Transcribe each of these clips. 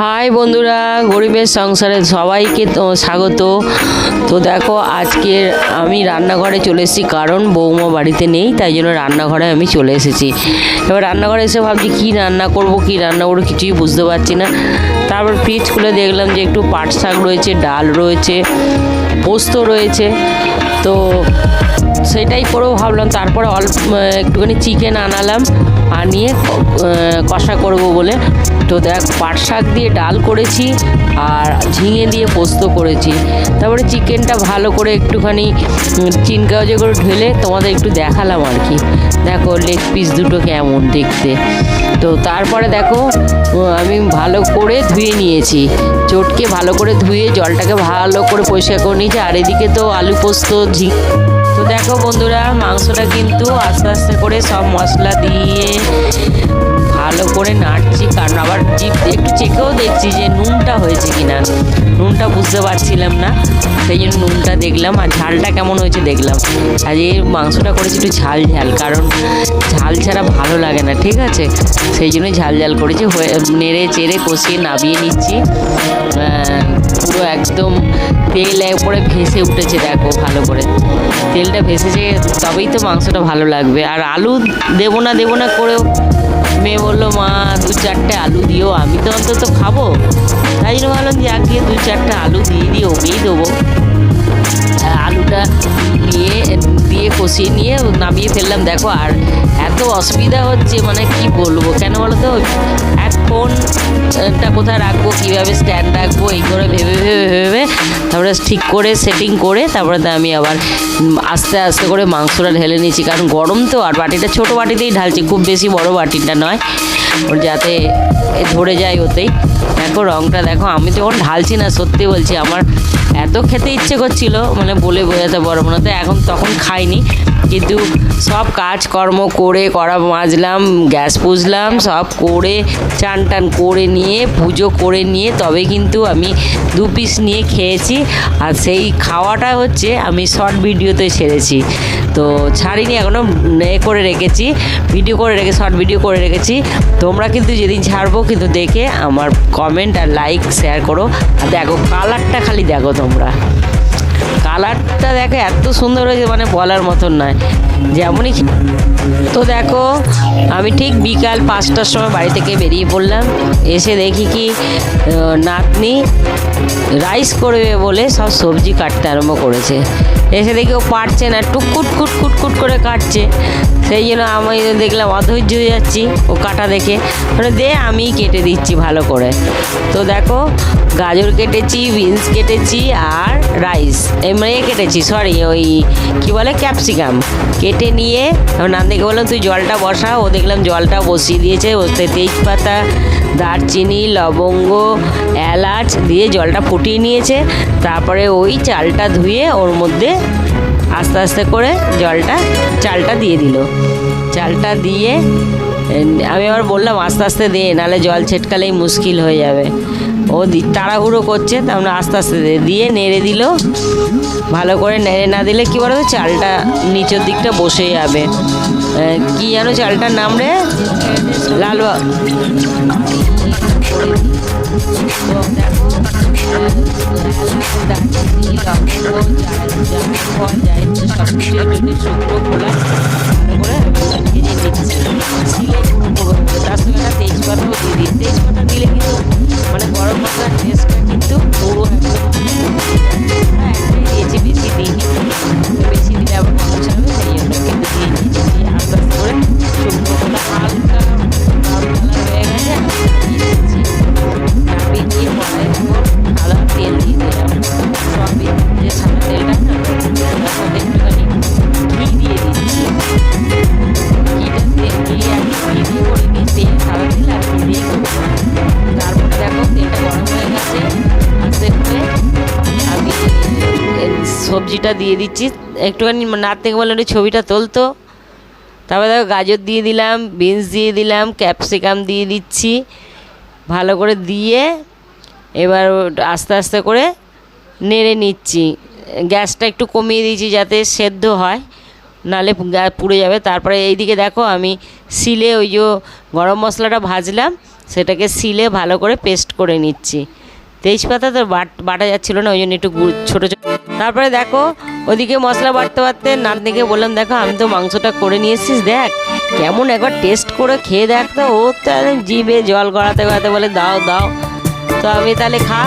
High বন্ধুরা, গরিবের সংসারে সবাইকে তো স্বাগত। তো দেখো, আজকে আমি রান্নাঘরে চলে এসেছি, কারণ বৌমা বাড়িতে নেই, তাই জন্য রান্নাঘরে আমি চলে এসেছি। এবার রান্নাঘরে এসে ভাবছি, কী রান্না করব, কী রান্না করব, কিছুই বুঝতে পারছি না। তারপর ফ্রিজ খুলে দেখলাম যে একটু পাট শাক রয়েছে, ডাল রয়েছে, পোস্ত রয়েছে। তো সেটাই করেও ভাবলাম, তারপরে অল্প, একটুখানি চিকেন আনালাম। আনিয়ে কষা করব বলে। তো দেখ পাট শাক দিয়ে ডাল করেছি আর ঝিঙে দিয়ে পোস্ত করেছি। তারপরে চিকেনটা ভালো করে একটুখানি উম, চিন কাগজে করে ঢেলে তোমাদের একটু দেখালাম আর কি। দেখো লেগ পিস দুটো কেমন দেখতে। তো তারপরে দেখো আমি ভালো করে ধুয়ে নিয়েছি। চটকে ভালো করে ধুয়ে জলটাকে ভালো করে পরিষ্কার করে নিয়েছি। আর এদিকে তো আলু পোস্ত ঝি তো দেখো বন্ধুরা, মাংসটা কিন্তু আস্তে আস্তে করে সব মশলা দিয়ে ভালো করে নাড়ছি, কারণ আবার জিপ একটু চেকেও দেখছি যে নুনটা হয়েছে কিনা। নুনটা বুঝতে পারছিলাম না, সেই জন্য নুনটা দেখলাম আর ঝালটা কেমন হয়েছে দেখলাম। আর এই মাংসটা করেছি একটু ঝাল ঝাল, কারণ ঝাল ছাড়া ভালো লাগে না, ঠিক আছে? সেই জন্যই ঝাল ঝাল করেছি নেড়ে চেড়ে কষিয়ে নামিয়ে নিচ্ছি। পুরো একদম তেল একবারে ভেসে উঠেছে, দেখো ভালো করে। তেলটা ভেসেছে, তবেই তো মাংসটা ভালো লাগবে। আর আলু দেবো না দেবো না করেও মেয়ে বলল, মা, দু চারটে আলু দিও, আমি তো অন্তত খাব। তাই জন্য ভাবলাম যে আগে দু চারটে আলু দিয়ে দিয়ে ওকেই দেবো। আলুটা নিয়ে, দিয়ে কষিয়ে নিয়ে নামিয়ে ফেললাম। দেখো, আর এত অসুবিধা হচ্ছে মানে কি বলব? কেন বলো তো এক ফোনটা কোথায় রাখব? কীভাবে স্ট্যান্ড রাখব? এই করে ভেবে ভেবে ভেবে তারপরে ঠিক করে সেটিং করে তারপরে আমি আবার আস্তে আস্তে করে মাংসটা ঢেলে নিয়েছি। কারণ গরম তো, আর বাটিটা ছোটো বাটিতেই ঢালছি, খুব বেশি বড় বাটিটা নয়। ওর যাতে ধরে যায় ওতেই। দেখো রংটা দেখো, আমি তো এখন ঢালছি না, সত্যি বলছি, আমার এত খেতে ইচ্ছে করছিল মানে বলে বোঝাতে পারব না, তো এখন তখন খাইনি। কিন্তু সব কাজকর্ম করে, কড়া মাজলাম, গ্যাস পুজলাম, সব করে চান টান করে নিয়ে, পুজো করে নিয়ে, তবে কিন্তু আমি দু পিস নিয়ে খেয়েছি, আর সেই খাওয়াটা হচ্ছে, আমি শর্ট ভিডিওতে ছেড়েছি। তো ছাড়িনি এখনও এ করে রেখেছি ভিডিও করে রেখে শর্ট ভিডিও করে রেখেছি। তোমরা কিন্তু যেদিন ছাড়বো, কিন্তু দেখে আমার কমেন্ট আর লাইক শেয়ার করো। আর দেখো কালারটা খালি দেখো তোমরা। কালারটা দেখো এত সুন্দর হয়েছে মানে বলার মতন নয়। যেমনই তো দেখো, আমি ঠিক বিকাল পাঁচটার সময় বাড়ি থেকে বেরিয়ে পড়লাম। এসে দেখি কি নাতনি রাইস করবে বলে সব সবজি কাটতে আরম্ভ করেছে। এসে দেখি ও পারছে না টুকুট কুট কুট কুট করে কাটছে। সেই জন্য আমি দেখলাম অধৈর্য হয়ে যাচ্ছি ও কাটা দেখে। মানে দে আমি কেটে দিচ্ছি ভালো করে। তো দেখো, গাজর কেটেছি, বিনস কেটেছি আর রাইস এমনি কেটেছি সরি ওই কি বলে ক্যাপসিকাম কেটে নিয়ে নান্দিকে বললাম, তুই জলটা বসা। ও দেখলাম জলটা বসিয়ে দিয়েছে ওতে তেজপাতা, দারচিনি, লবঙ্গ, এলাচ দিয়ে জলটা ফুটিয়ে নিয়েছে। তারপরে ওই চালটা ধুয়ে ওর মধ্যে আস্তে আস্তে করে জলটা, চালটা দিয়ে দিল। চালটা দিয়ে, আমি আবার বললাম, আস্তে আস্তে দে নাহলে জল ছেটকালেই মুশকিল হয়ে যাবে। ও তাড়াহুড়ো করছে, তা আমরা আস্তে আস্তে দিয়ে নেড়ে দিল। ভালো করে নেড়ে না দিলে কী বলো চালটা নিচের দিকটা বসে যাবে। কি জানো চালটার নাম রে? লাল তেজপাতাও সবজিটা দিয়ে দিচ্ছি। একটুখানি নাত থেকে বললাম একটু ছবিটা তোলতো তারপরে দেখো, গাজর দিয়ে দিলাম, বিনস দিয়ে দিলাম, ক্যাপসিকাম দিয়ে দিচ্ছি। ভালো করে দিয়ে এবার আস্তে আস্তে করে নেড়ে নিচ্ছি। গ্যাসটা একটু কমিয়ে দিয়েছি যাতে সেদ্ধ হয়, নালে পুড়ে যাবে। তারপরে এইদিকে দেখো, আমি শিলে ওই যে গরম মশলাটা ভাজলাম, সেটাকে সিলে ভালো করে পেস্ট করে নিচ্ছি। তেজপাতা তো বাট যাচ্ছিল না, ওই জন্য একটু ছোটো ছোটো। তারপরে দেখো, ওদিকে মশলা বাটতে বাটতে নাতনিকে বললাম, দেখো, আমি তো মাংসটা করে নিয়ে এসেছিস, দেখ, কেমন একবার টেস্ট করে খেয়ে দেখ তো, ও তো জিভে জল গড়াতে গড়াতে বলে, দাও দাও। তো আমি তাহলে খা,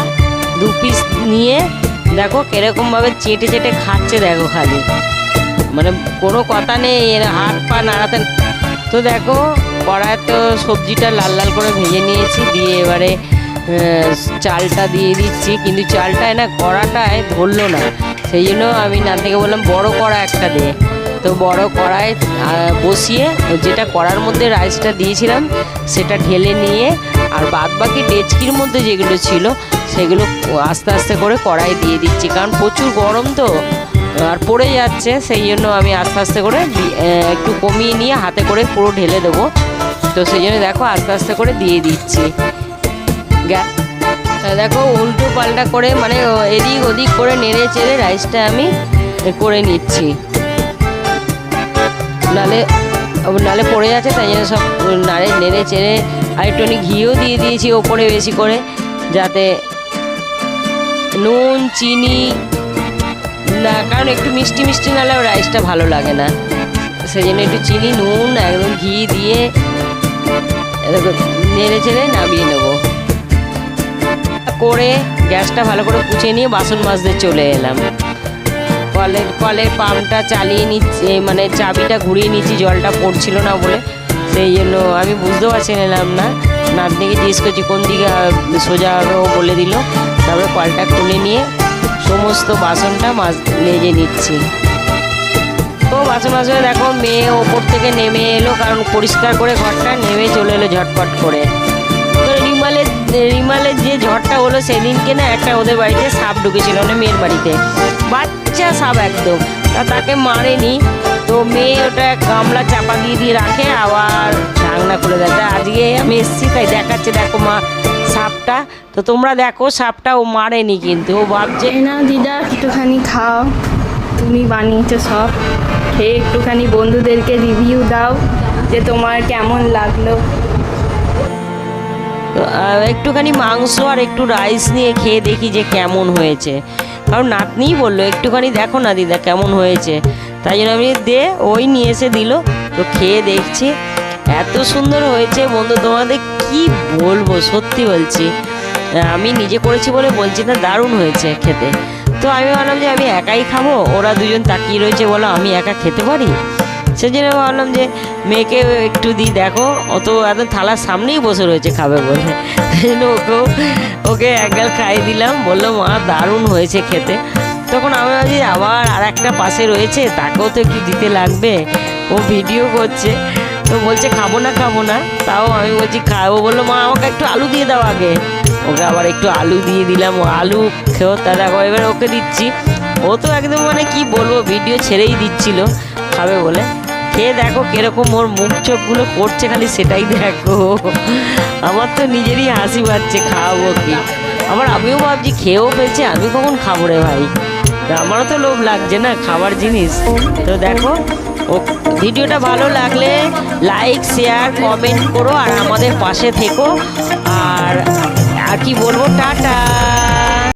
দু পিস নিয়ে, দেখো কিরকমভাবে চেটে চেটে খাচ্ছে, দেখো খালি। মানে কোনো কথা নেই, এর হাত পা নাড়াতে তো দেখো কড়ায় তো সবজিটা লাল লাল করে ভেজে নিয়েছি, দিয়ে এবারে চালটা দিয়ে দিচ্ছি, কিন্তু চালটায় না কড়াটায় ধরলো না। সেই জন্য আমি না থেকে বললাম, বড় কড়া একটা দে। তো বড় কড়ায় বসিয়ে যেটা কড়ার মধ্যে রাইসটা দিয়েছিলাম, সেটা ঢেলে নিয়ে, আর বাদ বাকি ডেচকির মধ্যে যেগুলো ছিল, সেগুলো আস্তে আস্তে করে কড়াই দিয়ে দিচ্ছি। কারণ প্রচুর গরম তো, আর পড়ে যাচ্ছে, সেই জন্য আমি আস্তে আস্তে করে একটু কমিয়ে নিয়ে হাতে করে পুরো ঢেলে দেবো। তো সেই জন্য দেখো, আস্তে আস্তে করে দিয়ে দিচ্ছি। দেখো, উল্টো পাল্টা করে মানে এদিক ওদিক করে নেড়ে চেড়ে রাইসটা আমি করে নিচ্ছি। নালে নালে পড়ে যাচ্ছে, তাই জন্য সব নাড়ে, নেড়ে চেড়ে আর একটুখানি ঘিও দিয়ে দিয়েছি ওপরে বেশি করে, যাতে নুন, চিনি না, কারণ একটু মিষ্টি মিষ্টি নাহলে রাইসটা ভালো লাগে না। সেই জন্য একটু চিনি, নুন, একদম ঘি দিয়ে নেড়ে চেড়ে নামিয়ে নেব। করে গ্যাসটা ভালো করে পুছিয়ে নিয়ে বাসন মাজতে চলে এলাম। কলের কলের পাম্পটা চালিয়ে নিচ্ছি মানে চাবিটা ঘুরিয়ে নিচ্ছি, জলটা পড়ছিল না বলে। সেই জন্য আমি বুঝতে পারছিলাম না নাতনিকে জিজ্ঞেস করছি, কোন দিকে সোজা হবে? ও বলে দিল। তারপরে কলটা খুলে নিয়ে সমস্ত বাসনটা মাছ মেজে নিচ্ছি। তো বাসন মাজতে দেখো, মেয়ে ওপর থেকে নেমে এলো, কারণ পরিষ্কার করে ঘরটা নেমে চলে এলো ঝটপট করে। রিমালের যে ঝড়টা হলো সেদিনকে না একটা ওদের বাড়িতে সাপ ঢুকেছিল মানে মেয়ের বাড়িতে। বাচ্চা সাপ একদম। তা তাকে মারেনি। তো মেয়ে ওটা গামলা চাপা দিয়ে দিয়ে রাখে, আবার ঢাকনা খুলে দেয়। তা আজকে আমি এসেছি, তাই দেখাচ্ছে, দেখো মা সাপটা। তো তোমরা দেখো, সাপটা ও মারেনি কিন্তু। ও ভাবছে না দিদা, একটুখানি খাও। তুমি বানিয়েছো সব। খেয়ে একটুখানি বন্ধুদেরকে রিভিউ দাও, যে তোমার কেমন লাগল। একটুখানি মাংস আর একটু রাইস নিয়ে খেয়ে দেখি যে কেমন হয়েছে। কারণ নাতনিই বলল, একটুখানি দেখো না দিদা কেমন হয়েছে। তাই জন্য আমি, দে, ওই নিয়ে এসে দিল। তো খেয়ে দেখছি, এত সুন্দর হয়েছে বন্ধু, তোমাদের কি বলব, সত্যি বলছি। আমি নিজে করেছি বলে বলছি না, দারুণ হয়েছে খেতে। তো আমি ভাবলাম যে, আমি একাই খাব? ওরা দুজন তাকিয়ে রয়েছে বলো, আমি একা খেতে পারি? সেই জন্য ভাবলাম যে মেয়েকে একটু দিই দেখো অত একদম থালার সামনেই বসে রয়েছে, খাবে বলে। ওকে এক গাল খাইয়ে দিলাম, বলল, মা, দারুণ হয়েছে খেতে। তখন আমি ভাবছি, আবার আর একটা পাশে রয়েছে, তাকেও তো একটু দিতে লাগবে। ও ভিডিও করছে, তো বলছে, খাব না খাব না। তাও আমি বলছি খাব বলল, মা, আমাকে একটু আলু দিয়ে দাও আগে। ওকে আবার একটু আলু দিয়ে দিলাম আলু খেয়েও তা দেখো, এবার ওকে দিচ্ছি। ও তো একদম মানে কি বলব, ভিডিও ছেড়েই দিচ্ছিল, খাবে বলে। খেয়ে দেখো কীরকম ওর মুখ চোখগুলো করছে খালি সেটাই দেখো। আমার তো নিজেরই হাসি পাচ্ছে, খাওয়াবো কি? আবার আমিও ভাবছি খেয়েও পেয়েছে আমি কখন খাব রে ভাই? আমারও তো লোভ লাগছে না খাবার জিনিস। তো দেখো, ও ভিডিওটা ভালো লাগলে লাইক শেয়ার কমেন্ট করো আর আমাদের পাশে থেকো। আর আর কি বলব, টাটা।